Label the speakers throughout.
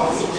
Speaker 1: Thank you.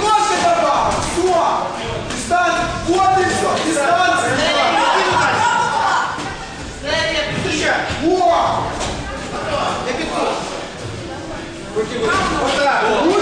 Speaker 1: Дистанция. Вот и все. Дистанция. Во! Я петух. Руки выше. Вот так.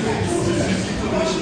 Speaker 1: すいません。